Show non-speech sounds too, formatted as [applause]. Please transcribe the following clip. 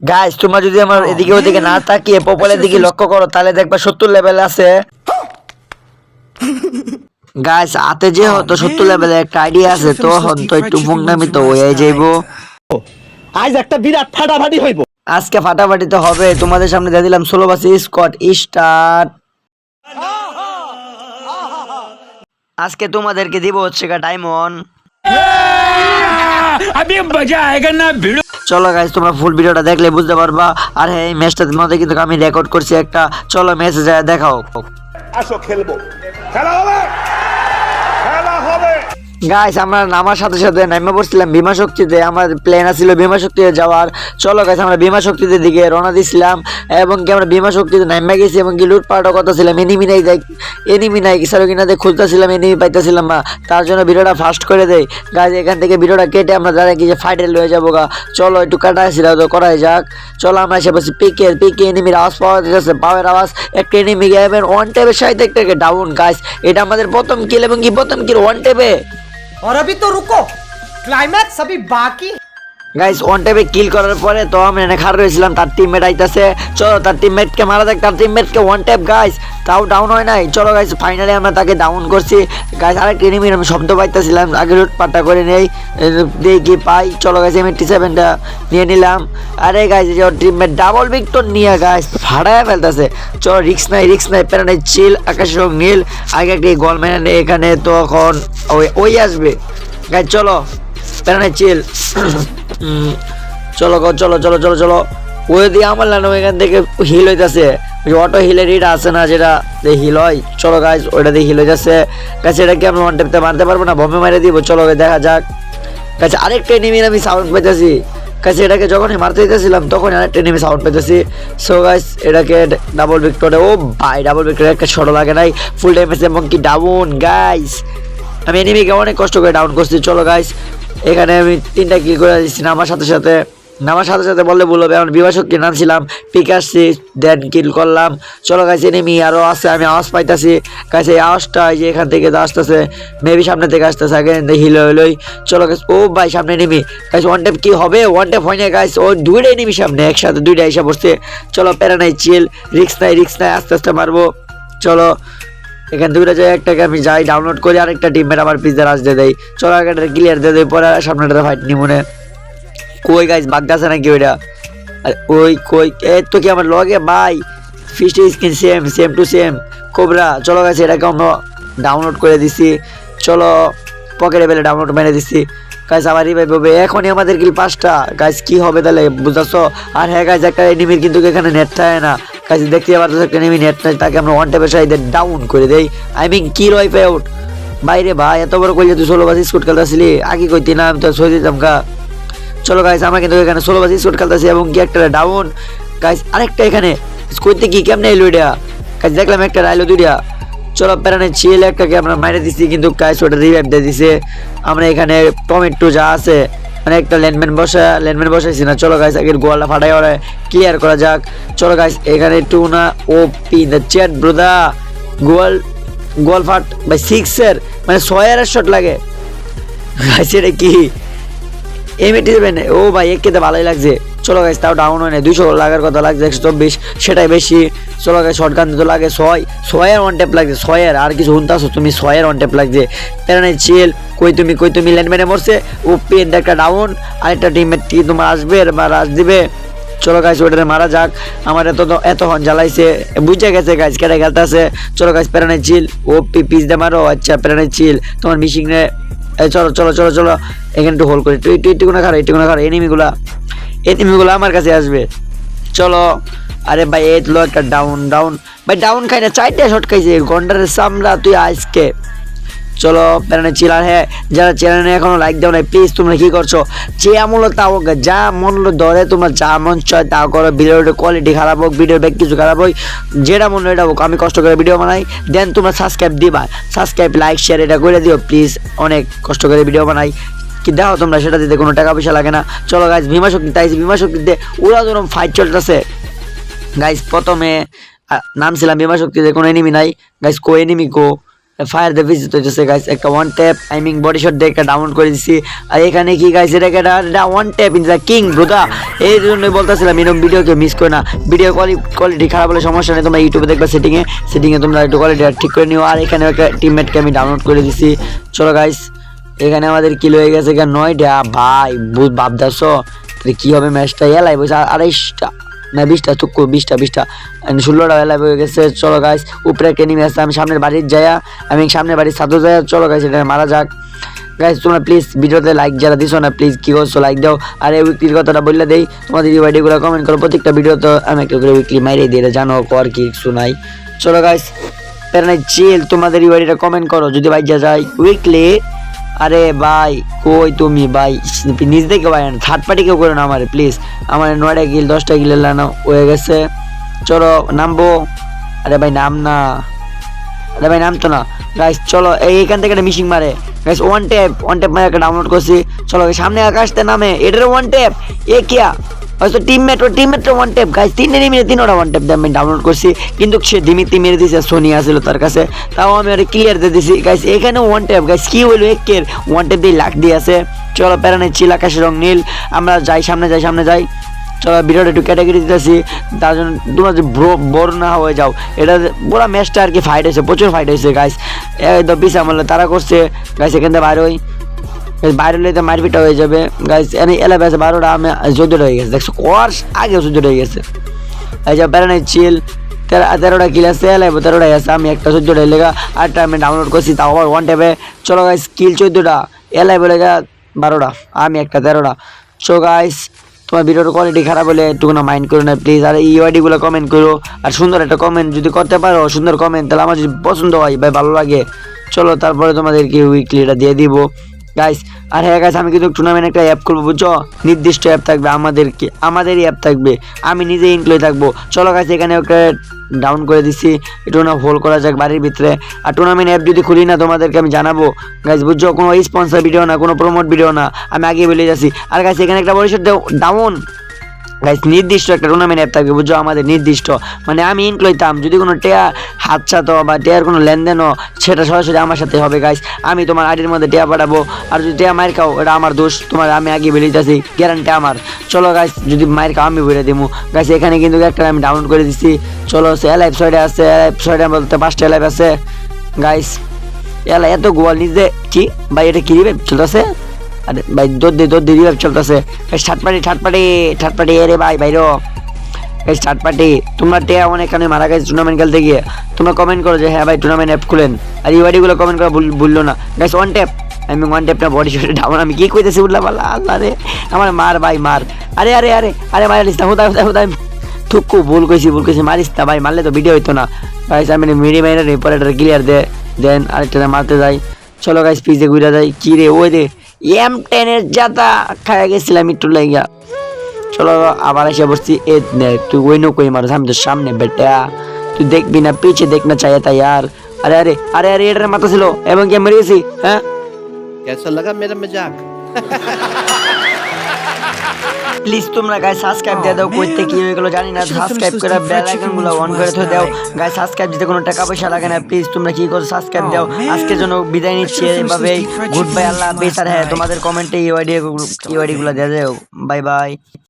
Guys তোমরা যদি আমার এদিকে ওদিকে না তাকিয়ে পপুলের দিকে লক্ষ্য করো তাহলে দেখবে সত্তর লেভেল আছে। গাইস হাতে যে হতো সত্তর লেভেলে একটা আইডিয়া আছে তো হন তো একটু ফুংনামি তো হয়ে যাইবো। oh, আজ একটা বিরাট ফাটাফাটি হইব। আজকে ফাটাফাটি তো হবে তোমাদের সামনে দিয়ে দিলাম ষোলো বাসি স্কট স্টার্ট। আজকে তোমাদেরকে দিব হচ্ছে ডায়মন্ড আমি মজা আয়েগা না ভিড় চলো গাইজ তোমরা ফুল ভিডিওটা দেখলে বুঝতে পারবা। আর হ্যাঁ এই ম্যাচটার মধ্যে কিন্তু আমি রেকর্ড করছি একটা। চলো ম্যাচে যায় দেখাও। আসো, খেলব। খেলা হবে? গাইস আমরা নামার সাথে সাথে নামে পড়ছিলাম ভীমা শক্তিতে। আমার প্লেন আছিল ভীমা শক্তিতে যাওয়ার। চলো গাইস আমরা ভীমা শক্তিতে দিকে রওনা দিছিলাম এবং কি আমরা ভীমা শক্তিতে নামে গেছি এবং কি লুটপাটও করতেছিলাম। এনিমি নাই দেখ এনিমি নাই কিনা দেখ খুঁজতেছিলাম এনিমি পাইতেছিলাম না। তার জন্য ভিডিওটা ফাস্ট করে দেই। গাইজ এখান থেকে ভিডিওটা কেটে আমরা যারা কি যে ফাইটে লয়ে যাব গা। চলো একটু কাটা ছিল তো করাই যাক। চলো আমরা এসে বসি পিকের পিকে এনিমির আওয়াজ পাওয়া যাচ্ছে পাওয়ার আওয়াজ। একটা এনিমি গেমের ওয়ান টেপের সাথে একটা ডাউন গাইস এটা আমাদের প্রথম কিল এবং কি প্রথম কিল ওয়ান টেপে और अभी तो रुको क्लाइमैक्स अभी बाकी। গাইস ওয়ান টাইপে কিল করার পরে তো আমি এনে খার রয়েছিলাম, তার টিমমেট আইতাছে। চলো, তার টিমমেটকে মারা দেখ তার টিমমেটকে ওয়ান টাইপ গাইস তাও ডাউন হয় নাই। চলো গাইস ফাইনালি আমরা তাকে ডাউন করছি। গাইস আরেকটা এনিমির আমি শব্দ পাইতেছিলাম, আগে রুট পাট্টা করে নেই। দেখি, পাই। চলো গাইস আমি টি সেভেনটা নিয়ে নিলাম। আরে গাইস যে টিমমেট ডাবল ভিক্টর নিয়ে গাইস ফাড়ায় ফেলতেছে। চলো রিক্স নাই রিক্স নাই প্যারা নাই চিল আকাশ রং নীল। আগে একটি গোল মেনে এখানে, তখন ওই ওই আসবে। গাইস চলো প্যারা নাই চিল চলো গো, চলো চলো চলো চলো। ওই দিয়ে আমার লানো এখান থেকে হিল হইতেছে। ওই অটো হিলের ইটা আছে না, যেটা হিল হয়। চলো গাইজ ওইটা দিয়ে হিল হইতাছে। গাছ এটা কি আমরা ওয়ান টেপতে মারতে পারব না? বম্বে মারে দিব। চলো দেখা যাক। গাছ আরেকটা এনিমির আমি সাউন্ড পেতেছি কাছে এটাকে যখন মারতে দিতেছিলাম তখন আরেকটা এনিমি সাউন্ড পেতেছি সো গাইস এটাকে ডাবল ভিক্টরে ও ভাই ডাবল ভিক্টরে একটা ছোট লাগে নাই। ফুল ড্যামেজ এবং কি ডাউন গাইস আমি এনিমিকে অনেক কষ্ট করে ডাউন করছি। চলো গাইস এখানে আমি তিনটা কিল করে দিচ্ছি, নামার সাথে সাথে। নামার সাথে সাথে বললে হবে আমার বিভাসককে নামছিলাম পিক আসছি দেন কিল করলাম। চলো গাইছে এনিমি আরও আছে, আমি আওয়াজ পাইতাছি। গাইছে এই আওয়াজটা যে এখান থেকে আসতেছে মেবি সামনে থেকে আসতেছে, আগে হিল হইলই চলো গাইস ও ভাই, সামনে এনিমি গাইস ওয়ান ট্যাপ কি হবে? ওয়ান ট্যাপ হয় না গাইস ও দুইটাই এনিমি সামনে, একসাথে দুইটা এসে বসছে চলো প্যারা নাই চিল রিক্স নাই রিক্স নাই, আস্তে আস্তে মারবো। চলো এখান দুইটা জায়গায় একটাকে আমি যাই ডাউনলোড করি, আরেকটা টিমের আমার পিজা রাজ দিয়ে চলো একটা ক্লিয়ার দিয়ে দেয় পরে সামনেটা ফাইট নি। মনে কই গাইস বাগদাছে নাকি ওইটা? ওই কই, এ, তো কি আমার লগে ভাই fist skin same same to same cobra, চলো গাইস এটাকে আমরা ডাউনলোড করে দিছি। চলো পকেটে বেলে ডাউনলোড মেরে দিছি। গাইস আবার রিভাইভ হবে। এখনই আমাদের কিল পাঁচটা। গাইস কি হবে তাহলে বুঝতেছো আর হ্যাঁ গাইস একটা এনিমির কিন্তু এখানে নেট থাকে না। গাইস দেখতে পারতেছো একটা এনিমি নেট নাই তাকে আমরা ওয়ান টেপের সাইডে ডাউন করে দেই। I mean kill wipe out বাইরে ভাই এত বড় কইলে তুই ষোলো বাস স্কুট খেলতেছিলি? আগে কইতি না, আমি তো সই দিতাম কা। চলো গাইস আমরা কিন্তু এখানে ষোলো বাস স্কুট খেলতেছি এবং কি একটা ডাউন গাইস আরেকটা এখানে। কইতে কি, কেমনে এলো এটা? গাইস দেখলাম একটা রাইলো দুইটা। চলো, প্যারানে ছিল একটাকে আমরা মাইরে দিছি, কিন্তু গাইস ওটা রিভাইভ দিয়ে দিছে। আমরা এখানে টমেটো যা আছে। মানে একটা ল্যান্ডম্যান বসা ল্যান্ডম্যান বসাইছি না। চলো গাইস আগের গোয়ালটা ফাটাই ওরা। ক্লিয়ার করা যাক? চলো গাইস এখানে টু না ও পি দ্য চ্যাট ব্রোদা গোয়াল গোয়াল ফাট বাই সিক্সের মানে ছয়ের শট লাগে। গাইস এটা কি? এমএটি দেবেন ও ভাই, একে তো ভালোই লাগছে। চলো গাইস তাও ডাউন হয় না দুশো লাগার কথা লাগছে, একশো চব্বিশ, সেটাই বেশি। চলো গাইস শর্ট গান লাগে ছয়। ছয়ের ওয়ান টেপ লাগছে, ছয়ের, আর কিছু শুনতাছো তুমি ছয়ের ওয়ান টেপ লাগছে। প্যারা নাই চিল কই তুমি কই তুমি ল্যান্ডম্যানে মরছে? ও পেন একটা ডাউন আরেকটা টিমের কি তোমার আসবে বা রাজ দিবে। চলো গাইস ওটারে মারা যাক। আমার এত এতক্ষণ জ্বালাইছে। বুঝে গেছে গাছ কেটে খেলতেছে চলো গাইস প্যারানে চিল ও পি পিস দে মারো আচ্ছা প্যারানে চিল তোমার মিশিং রে চলো চলো চলো চলো। এখানে একটু হোল্ড করি। তুই একটু খারো একটু খারো এনিমিগুলা এনিমিগুলো আমার কাছে আসবে। চলো। আরে ভাই, এই তো একটা ডাউন ডাউন ভাই ডাউন খাই না, চারটে শট খাইছে। গন্ডারের সামলা তুই আজকে। চলো প্যারানে চিলার হ্যাঁ। যারা চ্যানেলে এখনও লাইক দাও না প্লিজ তোমরা কি করছ? যে আমল তাও যা মন ধরে, তোমরা যা মন চায় তা করো। ভিডিওর কোয়ালিটি খারাপ হোক ভিডিওর ব্যাগ কিছু খারাপ হোক, যেটা মনে এটা হোক। আমি কষ্ট করে ভিডিও বানাই। দেন তোমরা সাবস্ক্রাইব দিবা। সাবস্ক্রাইব লাইক শেয়ার এটা করে দিও। প্লিজ অনেক কষ্ট করে ভিডিও বানাই। কি দেখো তোমরা সেটা দিতে কোনো টাকা পয়সা লাগে না। চলো গাইজ ভীমা শক্তি তাই ভীমা শক্তিতে ওরা ধরুন ফাইট চলতেছে। গাইজ প্রথমে নামছিলাম ভীমা শক্তিতে কোনো এনিমি নাই। গাইজ কো এনিমি কো? ফায়ার দ্য ভিজিট হইতেছে গাইস একটা one tap I mean body shot দিয়ে একটা ডাউনলোড করে দিছি। আর এখানে কি গাইস এটা একটা one tap in the king ব্রোদা এই জন্য বলতেছিলাম, এরকম ভিডিওকে মিস করে না। ভিডিও কোয়ালিটি খারাপ হলে সমস্যা নেই, তোমরা ইউটিউবে দেখবে সেটিংয়ে সেটিংয়ে তোমরা একটু কোয়ালিটি ঠিক করে নিও। আর এখানে একটা টিমমেটকে আমি ডাউনলোড করে দিছি। চলো গাইস এখানে আমাদের কিলো হয়ে গেছে এখানে নয়টা। ভাই বুঝ ভাবদাস কি হবে ম্যাচটা এলাই বসে আড়াইশটা, না, বিশটা চুক্কু বিশটা বিশটা। ষোলোটা এলাই হয়ে গেছে। চলো গাইস উপরে নেমে আসছে আমি সামনের বাড়ির যাইয়া আমি সামনের বাড়ির ছাত্র যাইয়া চলো গাইস এটা মারা যাক। গাইস তোমরা প্লিজ ভিডিওতে লাইক যারা দিছো না প্লিজ কি করছ লাইক দাও। আর এই উইকলির কথাটা বললে দেই, তোমাদের এই ভিডিওগুলো কমেন্ট করো। প্রত্যেকটা ভিডিও তো আমি একটা করে উইকলি মাইরে দিয়ে জানো, কর কি শোনাই চলো গাইস প্যারানাই চিল তোমাদের এই বাড়িটা কমেন্ট করো। যদি যা যায় উইকলি আরে ভাই, কই তুমি ভাই? নিজ থেকে ভাই থার্ড পার্টি কেউ করো না আমার প্লিজ আমার নয়টা গিল দশটা গিল লানো হয়ে গেছে। চলো, নামবো। আরে ভাই, নাম না। আরে ভাই নামতো না। গাইস চলো, এই এখান থেকে একটা মিশিং মারে। Guys one tap one tap মারে একটা ডাউনলোড করছি। চলো, সামনে আকাশতে নামে। এটার ওয়ান ট্যাপ এ কিয়া? হয়তো টিমমেট ও টিমমেট ওয়ান ট্যাপ গাইস তিনটে মিনিট তিনটা ওয়ান ট্যাপ আমি ডাউনলোড করছি। কিন্তু সে দিমিতি মেরে দিয়েছে সোনি আসছিল তার কাছে। তাও আমি আর ক্লিয়ার দিয়ে দিছি। গাইস এখানে ওয়ান ট্যাপ গাইস কি হইল একের ওয়ান ট্যাপ দিয়ে লাখ দিয়ে আছে। চলো, প্যারানে চিল আকাশের রং নীল। আমরা যাই, সামনে যাই সামনে যাই। চলো, ভিডিওটা একটু ক্যাটাগরি দিতেছি। তার জন্য তোমরা যে বড় না হয়ে যাও। এটা পুরো ম্যাচটা আর কি ফাইট হয়েছে, প্রচুর ফাইট হয়েছে গাইস একদম বিশ আমলে তারা করছে। গাইস এখান থেকে বাইরে হই। বাইরে হলে তো মারপিটা হয়ে যাবে। গাইস এনে এলাবে আছে বারোটা, আমি চোদ্দোটা হয়ে গেছে। দেখছ কোয়ার্স আগে চোদ্দোটা হয়ে গেছে। এই যে বেড়ানো চিল তেরো, তেরোটা কিল আছে, এলাইবো তেরোটাই আছে, আমি একটা চোদ্দোটা লেগা, আটটা আমি ডাউনলোড করছি, তাও আবার ওয়ান টেপে চলো গাইস কিল চোদ্দোটা, এলাইবো লেগা বারোটা, আমি একটা তেরোটা। সো গাইস তোমার ভিডিওর কোয়ালিটি খারাপ হলে একটু না মাইন্ড করো না প্লিজ আর এই ওয়ার্ডিগুলো কমেন্ট করো। আর সুন্দর একটা কমেন্ট যদি করতে পারো, সুন্দর কমেন্ট তাহলে আমার যদি পছন্দ হয় ভাই ভালো লাগে, চলো, তারপরে তোমাদেরকে উইকলি এটা দিয়ে দিব। গাইস আর হ্যাঁ গাইস আমি কিন্তু টুর্নামেন্ট একটা অ্যাপ করব বুঝছ? নির্দিষ্ট অ্যাপ থাকবে আমাদেরকে, আমাদেরই অ্যাপ থাকবে। আমি নিজে ইনক্লুড থাকব। চলো গাইস এখানে একটা ডাউন করে দিছি। একটু না হোল করা যাক বাড়ির ভিতরে। আর টুর্নামেন্ট অ্যাপ যদি খুলি না, তোমাদেরকে আমি জানাব। গাইস বুঝছ? কোনো স্পন্সর ভিডিও না, কোনো প্রমোট ভিডিও না। আমি আগে বলে যাচ্ছি। আর গাইস এখানে একটা পরিষদ ডাউন গাইস নির্দিষ্ট একটা টুর্নামেন্ট থাকবে, বুঝছ? আমাদের নির্দিষ্ট। মানে আমি ইনক্লুইতাম যদি কোনো টেয়া হাত ছাতো বা টেয়ার কোনো লেনদেনও, সেটা সরাসরি আমার সাথে হবে গাইস আমি তোমার আইডির মধ্যে টেয়া পাঠাবো, আর যদি টেয়া মার খাও, এটা আমার দোষ, তোমার আমি আগে যাচ্ছি গ্যারান্টি আমার। চলো গাইস যদি মায়ের খাও, আমি বেরিয়ে দিব গাইস এখানে কিন্তু একটা আমি ডাউনলোড করে দিচ্ছি চলো এলাইভ সাইডে আছে এলাইভ সাইডে বলতে পাঁচটা এলাইভ আছে। গাইস এলা এত গোয়াল নিজে, কি? ভাই, এটা কি দিবে চলতেছে? আরে ভাই দোদ দে দোদ দে, রিভাইভ চলতেছে। ঠাট পাটি ঠাট পাটি ঠাট পাটি এ রে ভাই বাইরো গাইস ঠাট পাটি তোমরা টেয়া অনেক এখানে মারা গেছে টুর্নামেন্ট খেলতে গিয়ে। তোমরা কমেন্ট করো যে হ্যাঁ ভাই টুর্নামেন্ট অ্যাপ খুলেন। আর এই বাড়িগুলো কমেন্ট করা ভুললো না। গাইস ওয়ান ট্যাপ আমি ওয়ান ট্যাপ বডি শটে ডাউন আমি কি কইতেছি বললাম আল্লাহ আল্লাহ রে। আমার মার ভাই, মার। আরে আরে আরে আরে মারিস না হুদায় হুদায় হুদায় থুকু, ভুল কইছি ভুল কইছি। মারিস না ভাই, মারলে তো ভিডিও হইতো না। গাইস আমি মিডি মাইনার পরে এটা ক্লিয়ার দে দেন, আরেকটা মারতে যাই। চলো গাইস পিজে ঘুরে যাই। কি রে, ওই রে। এম টেনের জাতা খায়া গেছিলাম একটু লাইগা। চলো আবার এসে বসছি এ তুই ওই নৌকোই মারো, আমি তো সামনে, বেটা। তুই দেখবি না, পিছে দেখ না চাই তা यार আরে আরে আরে আরে, এটার মাথা ছিল। এবং কি মরে গেছি? হ্যাঁ? কেসা লাগা, মেরা মজাক। [laughs] প্লিজ তোমরা গায়ে সাবস্ক্রাইব দিয়ে দাও কইতে কি হয়ে গেল জানি না সাবস্ক্রাইব করে বেল আইকনগুলো অন করে তো দাও। গায়ে সাবস্ক্রাইব দিতে কোনো টাকা পয়সা লাগে না প্লিজ তোমরা কি করো সাবস্ক্রাইব দাও। আজকের জন্য বিদায় নিচ্ছি এইভাবে। গুড বাই আল্লাহ হাফেজ। আর হ্যাঁ তোমাদের কমেন্টে ইউআইডি ইউআইডি গুলো দিয়ে দাও। Bye bye